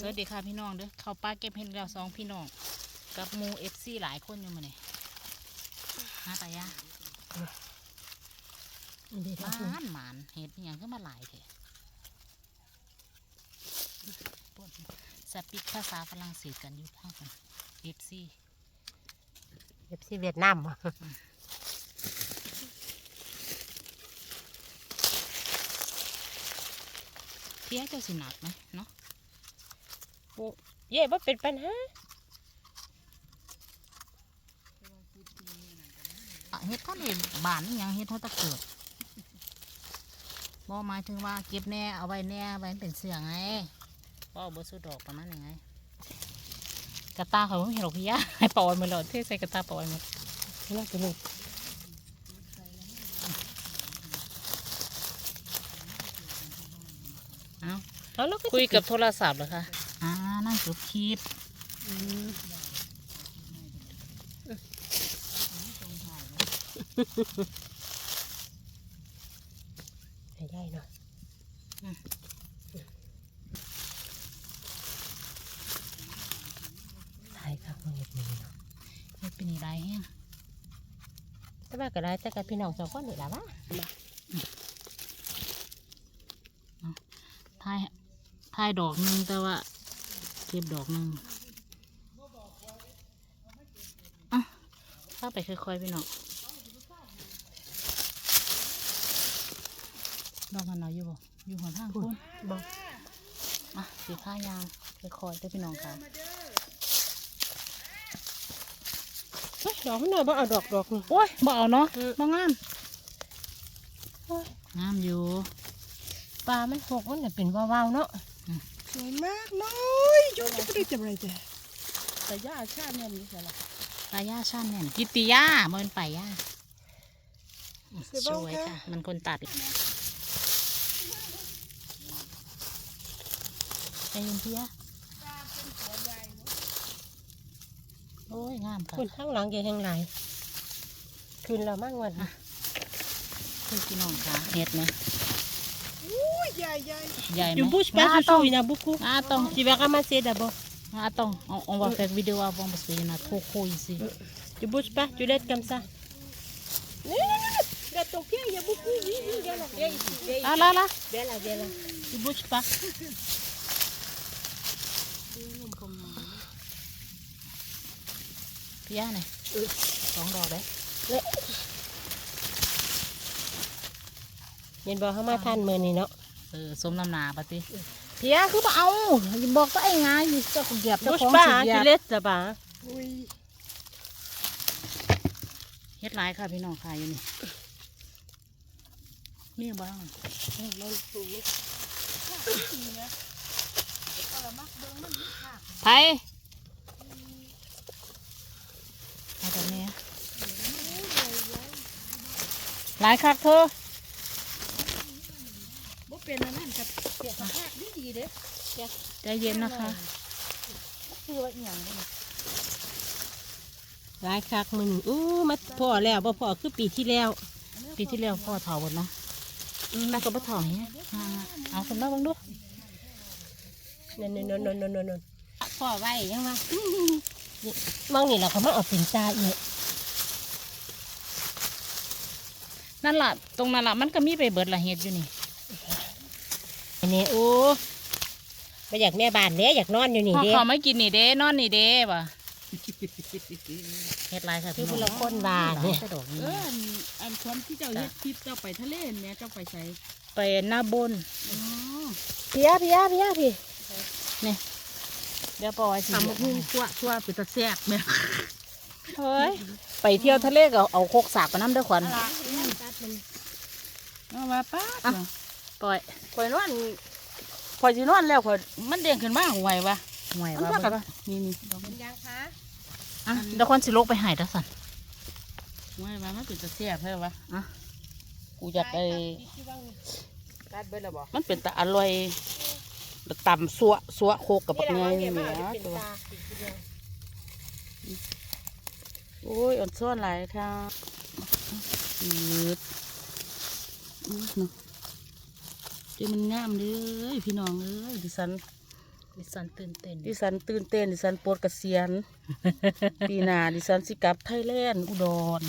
สวัสดีค่ะพี่น้องเด้อเขาป้าเก็บเห็ดแล้วสองพี่น้อง กับหมูเอฟซีหลายคนอยู่มาเนี่ยหาตายาอันนี้หค่ะมานหมานเห็ดอหย่างก็มาหลายเถอะสปิกภาษาฝรั่งเศสกันอยู่ทางกันเอฟซีเอฟซีเวียดนามบ่เที่ยเจ้าสิหนักไหมเนาะ เย่ว่าเป็นปัญหาอะเฮ็ดก็เลยบานอหย่างเฮ็ดเขาตะเกิดบอหมายถึงว่าเก็บแน่เอาไว้แน่ไว้เป็นเสือไงก็เอาเบอร์สุดดอกประมาณยังไงกระตาเขาไม่เห็นหรอกพี่ยาให้ปล่อยมาเลยเทใส่กระตาปล่อยมาน่าจะลูกเอ้าแล้วเราก็คุยกับโทรศัพท์เหรอคะอ่า นั่งจบคลิปอืมให้ได้หน่อยถ่ายครับเห็ดนี่เนาะเฮ็ดเป็นอีไรแห้งแต่ว่าก็ได้แต่กับพี่น้องสองคนนี่แหละวะทายทายดอกหนึงแต่ว่า เก็บดอกหนึงอะเข้าไปค่อยๆพี่น้องดอกมันเอาอยู่บ่อยู่หัวทางคุณบอกอะสีผ้ายางค่อยๆเด้อพี่น้องค่ะเฮ้ยดอกมันหน่อยบ่เอาดอกดอกนี่โอ้ยบ่เอาเนาะอืมบ่งามโอ้ยงามอยู่ปลามันหกมันจะเป็นว่าวๆเนาะส วยมากเลยยูจะไปได้จับอะไรจ้ะแต่ย่าชาเนี่ยมีอะไรปลาย่าชันเนี่ยกิตติยาบ่เป็นปลาย่าอืมสวยค่ะ มันคนตัดใจเย็นพี่ยาโอ้ยงามค่ะคุณข้างหลังยังแห้งหลายคืนเรามั่งวันคือพี่น้องค่ะเห็ดไหม อุ้ยใหญ่ใหญ่ใหญ่ไหมอยู่บุชงา pas ต้อง susu ina beaucoup งาต้อง tu vas ramasser d'abord งาต้อง on, on va faire vidéo avant parce qu'il y en a trop trop ici tu bouges pas tu laisses comme ça non non non non regarde ton pied il y a beaucoup oui oui regarde là viens ici viens ah là là viens là viens là tu bouges pas พี่ย่าเนี่ยสองดอกเลยเห็นบอกเขามาทันมือนี่เนาะ เออสมน้ำหนาปะติเพียคือบ่เอาบอกก็ไอ้งายอยู่เจ้าก็เหยียบเจ้า bouge ของ pas สิ hein, เหยีย tu บ laisses là-bas hein. oui เฮ็ดหลายค่ะพี่น้องค่ะอยู่นี่มีบ้างไผมาตรงนี้หลายคักเธอบ่ เป็นอันนั้นกับเปียกมากดีดีเด้อใจเย็นนะคะคือว่าอีหยังเนี่ยหลายคักมือนี่อู้มาพอแล้วบ่พอคือปีที่แล้ว ปีที่แล้วพ่อเถาหมดเนาะแม่ก็บ่เถาเนี่ยอ่าเอาคนมาเบังดูนั่นนั่นนั่นนั่นนั่นนั่นพ่อไว้ยังวะมองนี่แหละเขามาเอาปิ่นตาอีกนั่นล่ะ ตรงนั้นล่ะมันก็มีไปเบิดละเฮ็ดอยู่นี่อั นนี้โอ้ไปอยากแม่บ้านเด้อยากนอนอยู่นี่พ่อเด้เขาไม่กินนี่เด้นอนนี่เด้บ่ะเฮ็ดหลายค่ะคือพี่พน้องละคนบ้านหลายเนี่ยกระดอกนี่เอออันอันคนที่เจ้าเฮ็ดคลิปเจ้าไปทะเลเนี่ยเจ้าไปใส่ไปหน้าบน อ๋อพี่ยาพี่ยาพี่ยาพี่เดี๋ยวปล่อยสิตำบักหุ่งตัวตัวเป็นตะแซ่บแม่เฮ้ยไปเที่ยวทะเลก็เอาโคกสากไปน้ำเด้อขวัญ เอาว่าป้าอะ ปล่อยข่อยนอนข่อยสินอนแล้วข่อยมันเด้งขึ้นมาห่วยวะห่วยมันว่าว่ากับเบิ่งนี่นี่ยังคะอะเดี๋ยวคนสิลกไปหายตาสันห่วยว่ามันเป็นตะแซ่บเท่าวะอะกูอยากไอ้กัดเบิดแล้วบ่มันเป็นตะอร่อยตำสัวสัวโคกกับบักเงยนี่แหมตัวโอ้ยอ่อนซ้อนหลายค่ะยืดอุ้ยเนาะเจ้ามันงามเลยพี่น้องเอ้ยดิฉันดิฉันตื่นเต้นดิฉันตื่นเต้นดิฉันปวดเกษียณปีหน้าดิฉันสิกลับไทยแลนด์อุดร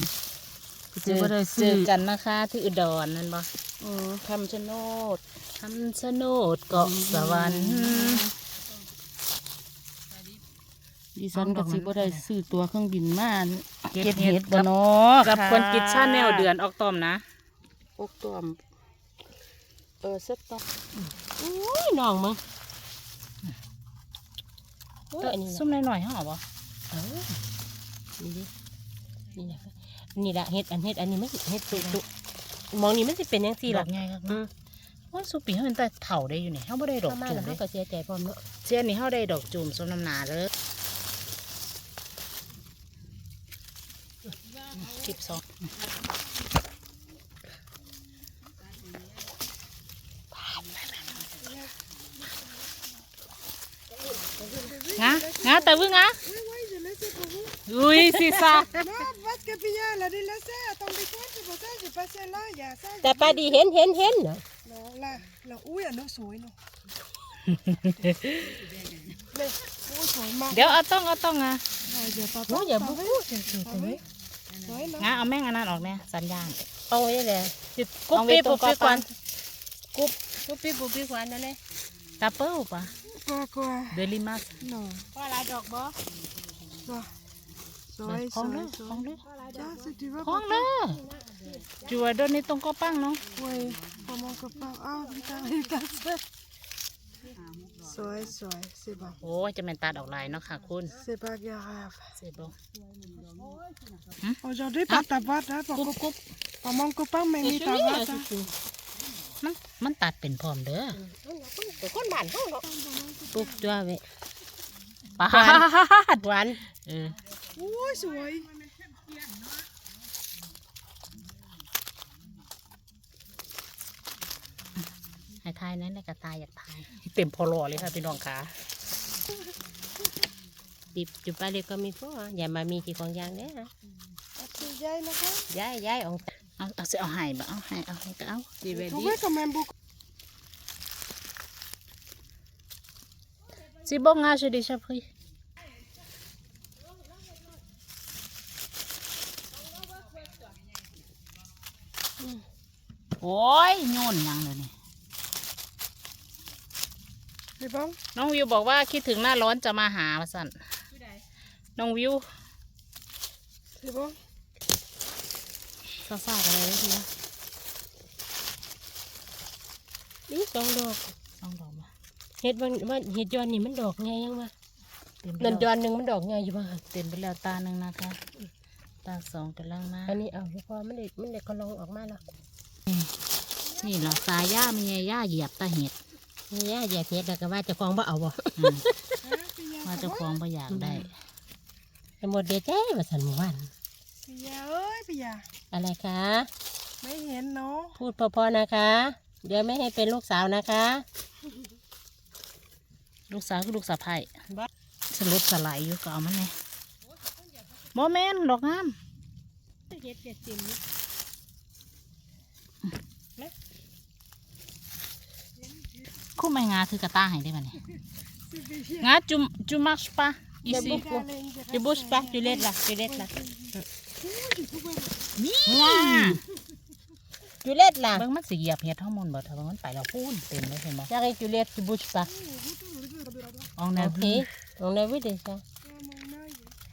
เจอเจอกันนะคะที่อุดรนั่นบ่อืมคำชะโนดคำชะโนดเกาะสวรรค์ดิฉันก็สิบ่ได้ซื้อตัวเครื่องบินมาเก็บเก็บเห็เห็ดดกับ่บเนาะกับคนกิจชาแนลเดือนออกตอมนะพวกตัวม เออเซ็ตต่ออุ้ยน้องมึงโอ้ยอันนี้ซุ่มหน่อยๆห่อบ่เออนี่ดินี่นะนี่ละเห็ดอันเห็ดอันนี้มันสิเห็ดตุตุมองนี่มันสิเป็นยังสี่ดล่ะอกใหญ่ครับอืมว่าสุปีเฮาเป็นแต่เฒ่าได้อยู่นี่เฮาบ่ได้ดอกเข้ามาจุ่มแล้วเด้เขาก็เสียใจพร้อมเนาะเสียนนี่เฮาได้ดอกจุ่มสมน้ำหนาเด้อคลิปสองงะงะแต่วึงงะ Oui, oui, je l'ai fait pour vous. อุ้ยสิซา Non, parce que puis elle a délaissé. Attendez quoi, c'est pour ça que j'ai passé là, il y a ça. แต่ปลาดีเห็นเห็นเห็นเนาะ Non, là, là, où il y a nos souhaits, non. Mais, où sont les marques เดี๋ยวเอาต้องเอาต้องงะ Ah, j'ai pas โอ้ peur, ยอย่า pas บุก vrai. บุก Pas vrai. Ouais, non. งะเอาแม่งอันนั้นออกแน่สัญญาณเอาไว้เลยจุดเอากุ๊บไว้ปี้ตรปุ๊งบปี้กระคเป๋าวันกุ๊บกุ๊บปี้ปุ๊บปี้ควันนั่นเลยตาเปิ้ลปะ Quoi, quoi เดลิมัส Non. ว่าอะไรดอกบ่ Quoi Souhaits, ห้องเด้อ souhaits, ห้อง souhaits. เด้อ Tiens, si tu veux. ห้องเด้อจัวโดนนี่ตรงก็ปั้งเนาะ Oui, pour mon copain. Ah, putain, il est cassé. Souhaits, souhaits, c'est bon. โอ้ยจะเป็นตาดอกลายเนาะค่ะคุณ C'est pas grave. เสร็จบ่ Aujourd'hui, pas ta boîte, hein, pour, กุ๊บกุ๊บ pour mon copain, mais ni ta boîte. hein. มันมันตัดเป็นพร้อมเด้อเป็นคนบ้านเขาเนาะปุ๊บจ้าเว้ยปาหวานดหวานเออ Ui, souhaits. ให้ทายนั้นในกระตายอยากทาย เต็มพอรอเลยค่ะพี่น้องค่ะดิบจุดปลาเล็กก็มีพวกอย่ามามีที่ของยางเด้อ C'est vieille, là, quoi. ย้ายย้ายออก เอาเอาสิเอาให้บ่เอาให้เอาให้ก็เอาดีเว Vous ดี trouvez quand même beaucoup. สิบ่งาจะดิชะพี่โอ้ยโยนหยังเลยนี่ C'est bon น้องวิวบอกว่าคิดถึงหน้าร้อนจะมาหามาสั่นน้องวิว C'est bon ซาซากันเลยทีนะนี่สองดอกสองดอกมาเห็ดมันมันเห็ดยอนนี่มันดอกไงยังวะเต็มไปนั่นยแล้วอนหนึ่งมันดอกไงอยู่บ้างเต็มไปแล้วตาหนึ่งนะคะ ตาสองกำลังมาอันนี้เอาพอมันเด็กมันเด็กก็ลองออกมาแล้วนี่เหรอสายย่ามีย่าเหยียบตาเห็ดนี่ย่าอย่าเห็ดแล้วก็ว่าเจะฟองบ่เอาบ่อืม Hein, Pia, ว่า ça เจ้า va ของบ่อยากได้แต่หมดเดียวใจมาสันหมู่บ้าน Pia ơi, Pia. อะไรคะ Mấy hẹn nó. พูดพอๆนะคะ เดี๋ยวไม่ให้เป็นลูกสาวนะคะ ลูกสาวคือลูกสะใภ้บ้าสลบสลายอยู่ก็เอามันไงโมเมนดอกงามเห็ดเห็ดจิมคู่ไม่งาคือกระตาให้ได้ป่ะเนี่ย C'est Pia. งาจุมจุมัชปะอีเดี๋ยวซีบุกเดี๋ยวบุชปะจุเล็ดล่ะจุเล็ดล่ะ นี่จุเล็ดล่ะเบิ่งมันสิเหยียบเห็ดฮอร์โมนบ่ถ้าว่ามันไปแล้วพูนเต็มเลยเห็นบ่อยากให้จุเล็ดจุบุชปะอองแนโอวเคลงในวิดีโอ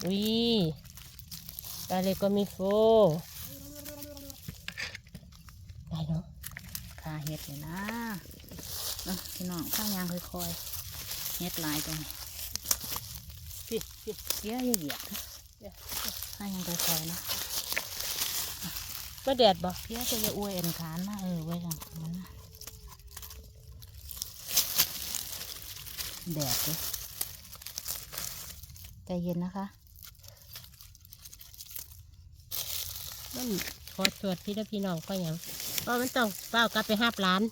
วิตาเล็กก็มีโฟได้เนาะคาเห็ดนี่นะเอ้าพี่น้องข้างยางค่อยๆเห็ดหลายตรงนี้ปิดปิดเดี๋ยวอย่าเหยียบนะข้างยางค่อยๆนะมาแดดบ่เดี๋ยวจะอย่าอวยเอ็นขานนะเออไว้กันมันนะแดดเลยใจเย็นนะคะมันขอตรวจพี่และพี่น้องก็ยังเพราะมันต้องเฝ้ากลับไปห้าร้าน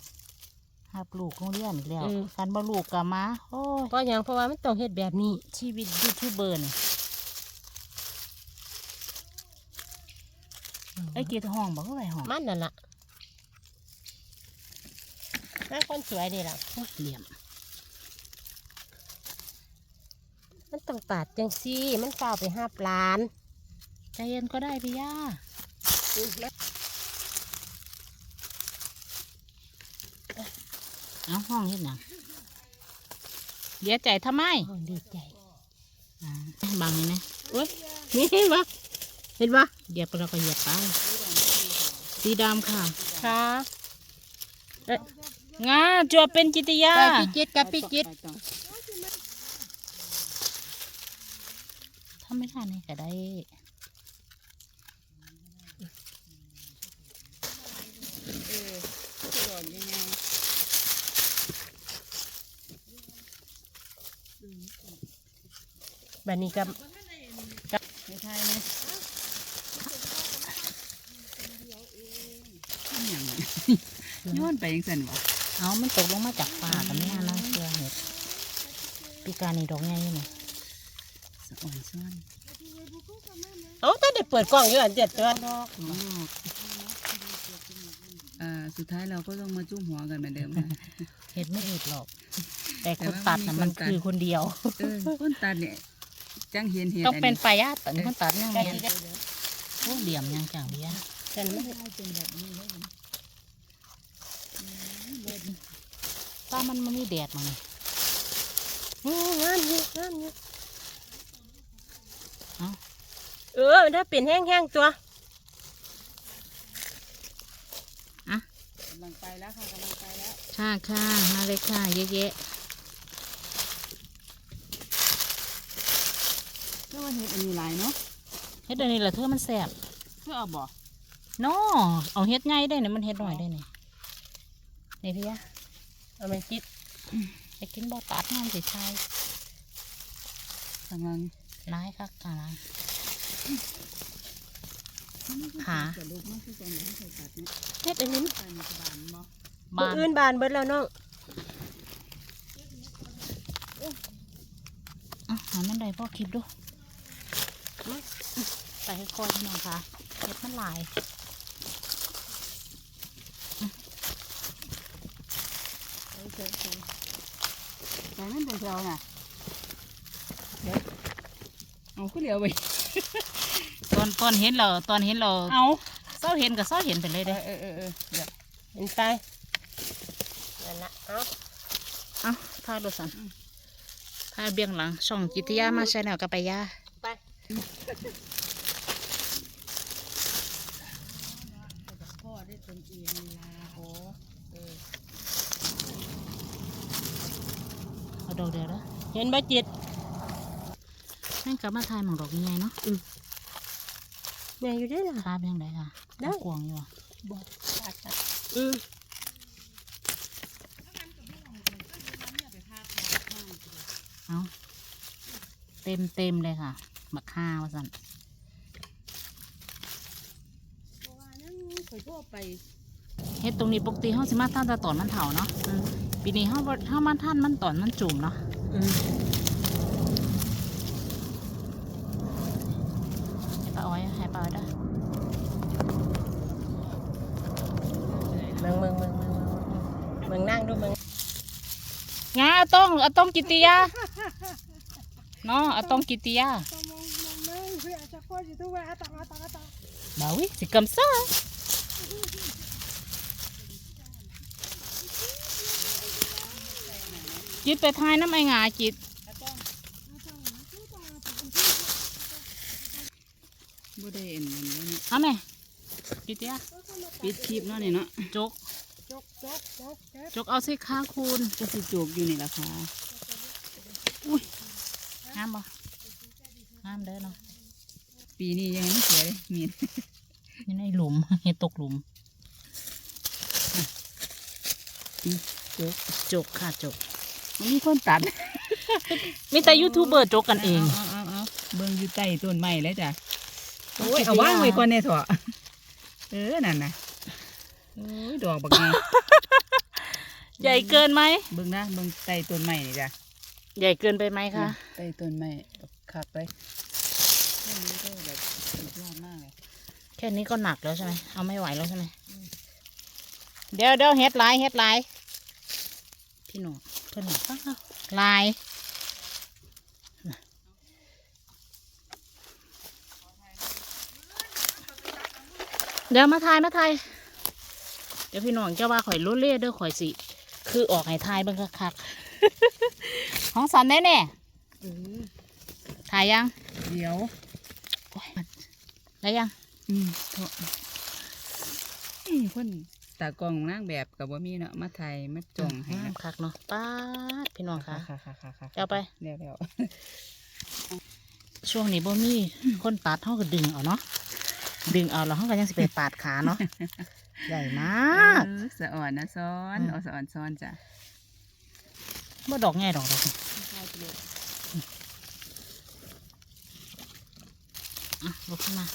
หับลูกโรงเรียนอีกแล้วอืมกันบ่ลูกกลับมาโอ้ยก็ยังเพราะว่ามันต้องเฮ็ดแบบนี้ชีวิตยูทูบเบอร์นี่ ไอ้กีดห้องบอกว่าไปห้องมันนั่นล่ะแม่คนสวยนี่ล่ะโอ้ยเหลี่ยม มันต้องตัดจังซี่ มันเปล่าไปห้าปลานใจเย็นก็ได้พี่ย่าเอาห้องเฮ็ดหยังเดี๋ยวใจทำไมห้องดีใจอ่าบังนี่นะโอ้ยนี่เห็นปะ เห็นปะเหยียบแล้วก็เหยียบไปสีดำค่ะค่ะงาจวบเป็นจิตยาไปพี่จิตกับพี่จิตทำไม่ได้นี่ก็ได้แบบนี้กับไม่ใช่ไหม ย่างนั้นย้อนไปยังสันวะเอามันตกลงมาจากฟ้ากับแม่นะเชื่อเห็ดปีการนี่ดอกไงนี่สะอ่อนซ่อนเอ้าถ้าได้เปิดกล้องอยู่อันเจ็ดตัวดอกของดอกอ่าสุดท้ายเราก็ต้องมาจุ่มหัวกันเหมือนเดิมเห็ดไม่เอ็ดหรอก แต่แต่คนว่าตัดมัน่ะนมีมันคนตัดคือคนเดียวเออต้นตัดเนี่ยจังเห็นเห็นต้องเป็นอัปลายาตัดคนตัดยังไงโอ้เหลี่ยมยังจังเบี้ยฉันไม่ป้ามันมันมีแดดมั้งนี่นี่งามอยู่งามอยู่เอ้าเออมันถ้าเป็นแห้งๆตัวกำลังไปแล้วค่ะกำลังไปแล้วค่ะค่ะมาเลยค่ะเยอะก็ว่าเห็ดอันนี้หลายเนาะๆเฮ็ดอันนี้แหละเธอมันแสบเพื่อเอาบ่น้อเอาเฮ็ดไงได้เนี่ยมันเฮ็ดหน่อยได้เนี่ยนี่พี่ยะ เอามันจิตไปกินบ่ตัดงานสิชายกำลังร้ายคักกันนะขาจะลุกมากที่ตรงไหนให้ใส่ตัดเนี่ยเฮ็ดอันนี้ตัดมันจะบานบ่บานอื่นบานเบิดแล้วน้องอะหามันได้พ่อคลิปดูมาไปให้คอยพี่น้องค่ะเฮ็ดมันหลาย แต่นั่นเป็นแถวน่ะเดี๋ยวเอาขึ้นเหลียวไปตอนตอนเห็นเราตอนเห็นเราเอาเศร้าเห็นกับเศร้าเห็นไปเลยเด้เออเออเออเดี๋ยวเห็นไปนั่นละเอาเอาถ่ายรถสันถ่าเบี้ยงหลังช่องจิตยามาใช่แนวกับไปยาไป พ่อได้ตนเอียงลาโอ้เออ เอาดอก เดียวแล้วเห็นบ่จิตนั่นกลับมาถ่ายหมองดอกยังไงเนาะแม่อยู่ได้ล่ะคาบยังไงค่ะได้ กวางอยู่อะอืมเอาเต็มเต็มเลยค่ะบักข้าวสันเคยทั่วไปเฮ็ดตรงนี้ปกติเฮาสิมาท่านแต่ตอนมันเถาเนาะปีนี้เฮาบ่เฮามาท่านมันตอนมันจุ่มเนาะ อืมให้ป้าอ้อยให้ป้าอ้อยได้อเมืองเมืองเมื จิตไปทายน้ำไอ้งาจิตบ่ได้เอ็นมันแล้วเนี่ยเอาไหมจิตติยาปิดคลิปเนาะนี่เนาะจกจกเอาสิค้าคูณก็สิจูบอยู่นี่ล่ะค่ะงามบ่งามเด้อเนาะปีนี้ยังไม่เสียเลยมีดอยู่ในหลุมเห็ดตกหลุมจกจกค่ะจก มันมีคนตัดมีแต่ยูทูบเบอร์จกกันเองเอาเอาเอาเบิ่งอยู่ใต้ต้นไม้แล้วจ้ะโอ้โอ้ยยเอาว่างไว้ก่อนเนี่ยเถอะเออนั่นน่ะโอ้ยดอกบักไงใหญ่เกินไหม เบิ่งนะเบิ่งใต้ต้นไม้นี่จ้ะใหญ่เกินไปไหมคะใต้ต้นไม้บักคักเลยต้นนี้ก็แบบสุดยอดมากเลยแค่นี้ก็หนักแล้วใช่ไหมเอาไม่ไหวแล้วใช่ไหมเดี๋ยวเดี๋ยวเฮ็ดหลายเฮ็ดหลายพี่หนูเพิ่นลายเดี๋ยวมาทายมาทายเดี๋ยวพี่น้องจะว่าข่อยลุ้เล่เด้อข่อยสิ คือออกให้ทายบิ่งคักของสันได้แน่ถ่ายยัง เดี๋ยวได้ยัง อืมเพื่อน ตากล้องนางแบบกับบ่มีเนาะมาถ่ายมาจ่องให้งานะมคักเนาะป้าดพี่น้องค่ะค่ะค่ะค่ะค่ะเอาไปเดี๋ยวเดี๋ยวช่วงนี้บ่มีคนตัดเฮาก็ดึงเอาเนาะดึงเอาแล้วเฮาก็ยังสิไปปาดขาเนาะใหญ่มากเออสะอ่อนนะซ้อนอืมเอาสะอ่อนซ้อนจ้ะบ่ดอกง่ายดอกดอกอะลุกขึ้นมา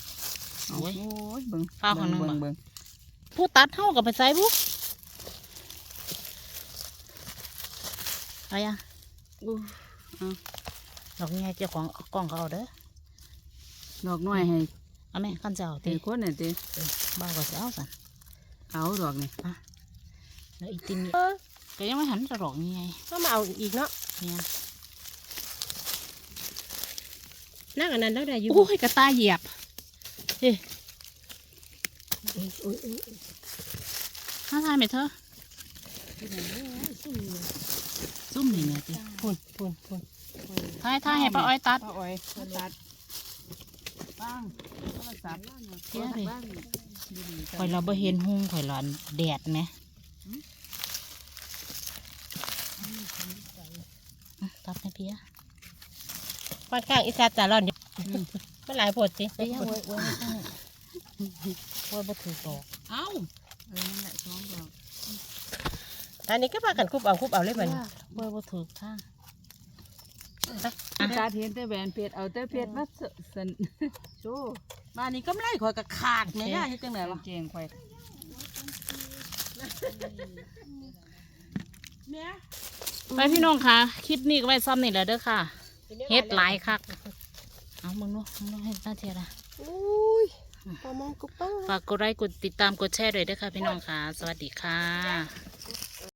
โอ้โอ้ยยเบิ่งข้าวของนึงเบิ่งบ่เบิ่ง ผู้ตัดเฮาก็ไปใส่บุเอายังอู้เอาดอกง่ายเจ้าของเอากล้องเขาเอาเด้อดอกน้อยให้เอาแม่ขั้นเจ้าตีตีคนน่ะติบ้าก็สิเอาสั่นเอาดอกนี่แล้วอีตินนี่ก็ยังไม่หันจะดอกยังไงก็มาเอาอีกเนาะเนี่ยนั่งอันนั้นแล้วได้อยู่โอ้ยกระตายเหยียบเฮ้ ยอุ๊ยอุ๊ยอุ๊ยมาทายไหมเธอซุ่มนี่เนี่ยติพุ่นพุ่นพุ่นทายทายให้ป้าอ้อยตัดป้าอ้อยตัดปังโทรศัพท์เดี๋ยวดิข่อยเราบ่เห็นหุงข่อยหลอนแดดไหมตัดให้พี่อะค่อนข้างอีสานจะร้อนอยู่มันหลายปวดสิเปียเว้ยเว้ย ว้ยบ่ถือดอกเอ้าเออนั่นแหละสองดอกอันนี้ก็พากันคุบเอาคุบเอาเลยมันเว้ยบ่ถือทางตาเห็นแต่แหวนเพชรเอาแต่เพชรมาสสันโชว์บ้านนี้ก็ไม่ไล่ข่อยกะขาดเนี่ยย่าเฮ็ดจังได๋วะเก่งข่อยแม่ไปพี่น้องค่ะ คลิปนี้ก็ไว้ซ้ำนี่แหละเด้อค่ะ เฮ็ดหลายคัก เอามึงดูมึงดูเฮ็ดหน้าเทียละ ฝากกดไลค์กดติดตามกดแชร์ด้วยเด้อค่ะพี่น้องค่ะ สวัสดีค่ะ